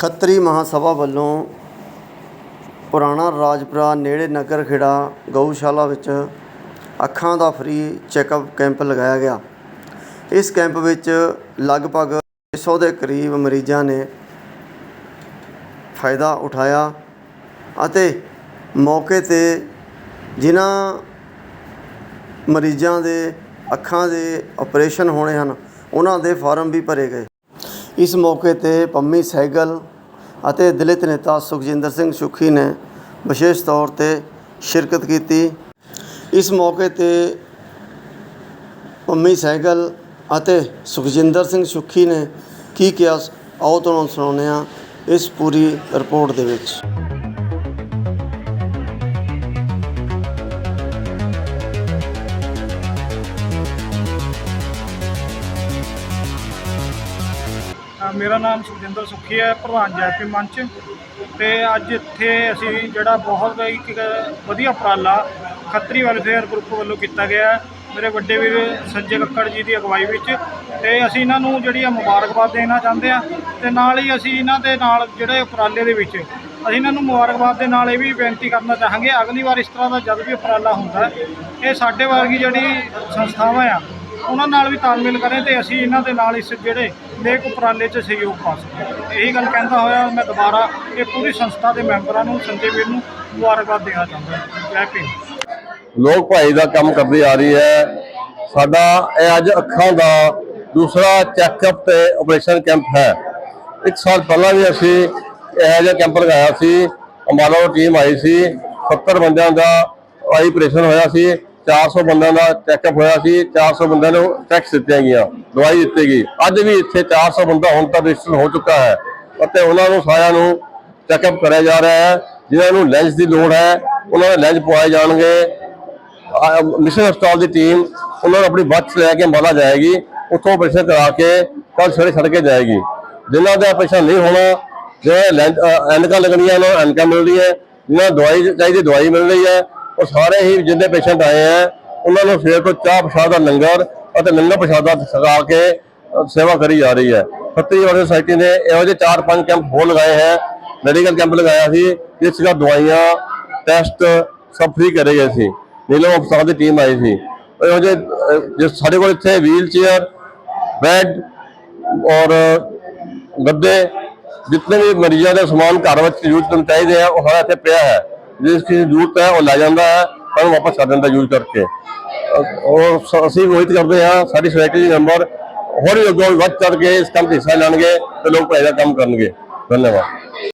ਖੱਤਰੀ ਮਹਾਸਭਾ ਵੱਲੋਂ ਪੁਰਾਣਾ ਰਾਜਪੁਰਾ ਨੇੜੇ ਨਗਰ ਖੇੜਾ ਗਊਸ਼ਾਲਾ ਵਿੱਚ ਅੱਖਾਂ ਦਾ ਫ੍ਰੀ ਚੈੱਕਅਪ ਕੈਂਪ ਲਗਾਇਆ ਗਿਆ। ਇਸ ਕੈਂਪ ਵਿੱਚ ਲਗਭਗ 600 ਦੇ ਕਰੀਬ ਮਰੀਜ਼ਾਂ ਨੇ ਫਾਇਦਾ ਉਠਾਇਆ ਅਤੇ ਮੌਕੇ ਤੇ ਜਿਨ੍ਹਾਂ ਮਰੀਜ਼ਾਂ ਦੇ ਅੱਖਾਂ ਦੇ ਆਪਰੇਸ਼ਨ ਹੋਣੇ ਹਨ, ਉਹਨਾਂ ਦੇ ਫਾਰਮ ਵੀ ਭਰੇ ਗਏ। ਇਸ ਮੌਕੇ ਤੇ ਪੰਮੀ ਸਹਿਗਲ ਅਤੇ ਦਲਿਤ ਨੇਤਾ ਸੁਖਜਿੰਦਰ ਸਿੰਘ ਸੁਖੀ ਨੇ ਵਿਸ਼ੇਸ਼ ਤੌਰ ਤੇ ਸ਼ਿਰਕਤ ਕੀਤੀ। ਇਸ ਮੌਕੇ ਤੇ ਪੰਮੀ ਸਹਿਗਲ ਅਤੇ ਸੁਖਜਿੰਦਰ ਸਿੰਘ ਸੁਖੀ ਨੇ ਕੀ ਕਿਹਾ ਆਓ ਤੁਹਾਨੂੰ ਸੁਣਾਉਂਦੇ ਹਾਂ ਇਸ ਪੂਰੀ ਰਿਪੋਰਟ ਦੇ ਵਿੱਚ। ਮੇਰਾ ਨਾਮ ਸੁਖਜਿੰਦਰ ਸੁਖੀ ਹੈ, ਪ੍ਰਧਾਨ ਜੈਪੀ ਮੰਚ ਤੇ ਅੱਜ ਇੱਥੇ ਅਸੀਂ ਜਿਹੜਾ ਬਹੁਤ ਇੱਕ ਵਧੀਆ ਉਪਰਾਲਾ ਖੱਤਰੀ ਵੈਲਫੇਅਰ ਗਰੁੱਪ ਵੱਲੋਂ ਕੀਤਾ ਗਿਆ ਹੈ। ਮੇਰੇ ਵੱਡੇ ਵੀਰ ਸੰਜੇ ਕੱਕੜ ਜੀ ਦੀ ਅਗਵਾਈ ਵਿੱਚ ਤੇ ਅਸੀਂ ਇਹਨਾਂ ਨੂੰ ਜਿਹੜੀ ਆ ਮੁਬਾਰਕਬਾਦ ਦੇਣਾ ਚਾਹੁੰਦੇ ਆ ਤੇ ਨਾਲ ਹੀ ਅਸੀਂ ਇਹਨਾਂ ਦੇ ਨਾਲ ਜਿਹੜੇ ਉਪਰਾਲੇ ਦੇ ਵਿੱਚ ਅਸੀਂ ਇਹਨਾਂ ਨੂੰ ਮੁਬਾਰਕਬਾਦ ਦੇ ਨਾਲ ਇਹ ਵੀ ਬੇਨਤੀ ਕਰਨਾ ਚਾਹਾਂਗੇ, ਅਗਲੀ ਵਾਰ ਇਸ ਤਰ੍ਹਾਂ ਦਾ ਜਦ ਵੀ ਉਪਰਾਲਾ ਹੁੰਦਾ, ਇਹ ਸਾਡੇ ਵਰਗੀ ਜਿਹੜੀ ਸੰਸਥਾਵਾਂ ਆ ਉਹਨਾਂ ਨਾਲ ਵੀ ਤਾਲਮੇਲ ਕਰੇ ਤੇ ਅਸੀਂ ਇਹਨਾਂ ਦੇ ਨਾਲ ਇਸ ਜਿਹੜੇ ਨੇਕ ਉਪਰਾਲੇ 'ਚ ਸਹਿਯੋਗ ਪਾ ਸਕੀਏ। ਇਹੀ ਗੱਲ ਕਹਿੰਦਾ ਹੋਇਆ, ਮੈਂ ਦੁਬਾਰਾ ਇਹ ਪੂਰੀ ਸੰਸਥਾ ਦੇ ਮੈਂਬਰਾਂ ਨੂੰ, ਸੰਜੇ ਵੀਰ ਨੂੰ ਮੁਬਾਰਕਬਾਦ ਦੇਣਾ ਚਾਹੁੰਦਾ ਜੈ ਭੀਮ। ਲੋਕ ਭਾਈ ਦਾ ਕੰਮ ਕਰਦੀ ਆ ਰਹੀ ਹੈ। ਸਾਡਾ ਇਹ ਅੱਜ ਅੱਖਾਂ ਦਾ ਦੂਸਰਾ ਚੈੱਕਅਪ ਤੇ ਆਪਰੇਸ਼ਨ ਕੈਂਪ ਹੈ। ਇੱਕ ਸਾਲ ਪਹਿਲਾਂ ਵੀ ਅਸੀਂ ਇਹੋ ਜਿਹਾ ਕੈਂਪ ਲਗਾਇਆ ਸੀ। ਅੰਬਾਲਾ ਤੋਂ ਟੀਮ ਆਈ ਸੀ। 70 ਬੰਦਿਆਂ ਦਾ ਆਈ ਆਪਰੇਸ਼ਨ ਹੋਇਆ ਸੀ। 400 ਬੰਦਿਆਂ ਦਾ ਚੈੱਕਅਪ ਹੋਇਆ ਸੀ 400 ਬੰਦਿਆਂ ਨੂੰ ਟੈਕਸ ਦਿੱਤੀਆਂ ਗਈਆਂ, ਦਵਾਈ ਦਿੱਤੀ ਗਈ। ਅੱਜ ਵੀ ਇੱਥੇ 400 ਬੰਦਾ ਹੁਣ ਤੱਕ ਰਜਿਸਟਰ ਹੋ ਚੁੱਕਾ ਹੈ ਅਤੇ ਉਹਨਾਂ ਨੂੰ ਸਾਰਿਆਂ ਨੂੰ ਚੈੱਕਅਪ ਕਰਿਆ ਜਾ ਰਿਹਾ ਹੈ, ਜਿਨ੍ਹਾਂ ਨੂੰ ਲੈਂਸ ਦੀ ਲੋੜ ਹੈ, ਉਹਨਾਂ ਦੇ ਲੈਂਸ ਪਵਾਏ ਜਾਣਗੇ। ਮਿਸ਼ਨ ਹਸਪਤਾਲ ਦੀ ਟੀਮ ਉਹਨਾਂ ਨੂੰ ਆਪਣੀ ਬੱਸ ਲੈ ਕੇ ਮਾਲਾ ਜਾਏਗੀ, ਉੱਥੋਂ ਆਪਰੇਸ਼ਨ ਕਰਾ ਕੇ ਕੱਲ ਸਵੇਰੇ ਛੱਡ ਕੇ ਜਾਏਗੀ। ਜਿਨ੍ਹਾਂ ਦਾ ਆਪਰੇਸ਼ਨ ਨਹੀਂ ਹੋਣਾ ਜਿਹੜੇ ਲੈਂ- ਐਨਕਾਂ ਲੱਗਣੀਆਂ, ਉਹਨਾਂ ਨੂੰ ਐਨਕਾਂ ਮਿਲ ਰਹੀ ਹੈ ਜਿਨ੍ਹਾਂ ਨੂੰ ਦਵਾਈ ਚਾਹੀਦੀ, ਦਵਾਈ ਮਿਲ ਰਹੀ ਹੈ। ਉਹ ਸਾਰੇ ਹੀ ਜਿੰਨੇ ਪੇਸ਼ੈਂਟ ਆਏ ਹੈ ਉਹਨਾਂ ਨੂੰ ਸਵੇਰ ਤੋਂ ਚਾਹ ਪ੍ਰਸ਼ਾਦ ਦਾ ਲੰਗਰ ਅਤੇ ਲੰਗਰ ਦਾ ਛਕਾ ਕੇ ਸੇਵਾ ਕਰੀ ਜਾ ਰਹੀ ਹੈ। ਖੱਤਰੀ ਸੁਸਾਇਟੀ ਨੇ ਇਹੋ ਜਿਹੇ 4-5 ਕੈਂਪ ਹੋਰ ਲਗਾਏ ਹੈ। ਮੈਡੀਕਲ ਕੈਂਪ ਲਗਾਇਆ ਸੀ, ਜਿਸ ਦਾ ਦਵਾਈਆਂ ਟੈਸਟ ਸਭ ਫ੍ਰੀ ਕਰੇ ਗਏ ਸੀ। ਨੀਲਮ ਅਫਸਰ ਦੀ ਟੀਮ ਆਈ ਸੀ। ਇਹੋ ਜਿਹੇ ਜਿਸ ਸਾਡੇ ਕੋਲ ਇੱਥੇ ਵੀਲ ਚੇਅਰ ਬੈੱਡ ਔਰ ਗੱਦੇ, ਜਿੰਨੇ ਵੀ ਮਰੀਜ਼ਾਂ ਦੇ ਸਮਾਨ ਘਰ ਵਿੱਚ ਯੂਜ਼ ਕਰਨ ਚਾਹੀਦੇ ਆ, ਉਹ ਸਾਰਾ ਇੱਥੇ ਪਿਆ ਹੈ। ਜਿਸ ਦੀ ਜ਼ਰੂਰਤ ਹੈ, ਉਹ ਲੈ ਜਾਂਦਾ ਹੈ ਪਰ ਉਹ ਵਾਪਸ ਕਰ ਦਿੰਦਾ ਯੂਜ਼ ਕਰਕੇ। ਔਰ ਅਸੀਂ ਉਮੀਦ ਕਰਦੇ ਹਾਂ, ਸਾਡੀ ਸੋਸਾਇਟੀ ਦੇ ਮੈਂਬਰ ਹੋਰ ਵੀ ਅੱਗੋਂ ਵੱਧ ਚੜ ਕੇ ਇਸ ਕੰਮ 'ਚ ਹਿੱਸਾ ਲੈਣਗੇ ਤੇ ਲੋਕ ਭਲਾਈ ਦਾ ਕੰਮ ਕਰਨਗੇ। ਧੰਨਵਾਦ।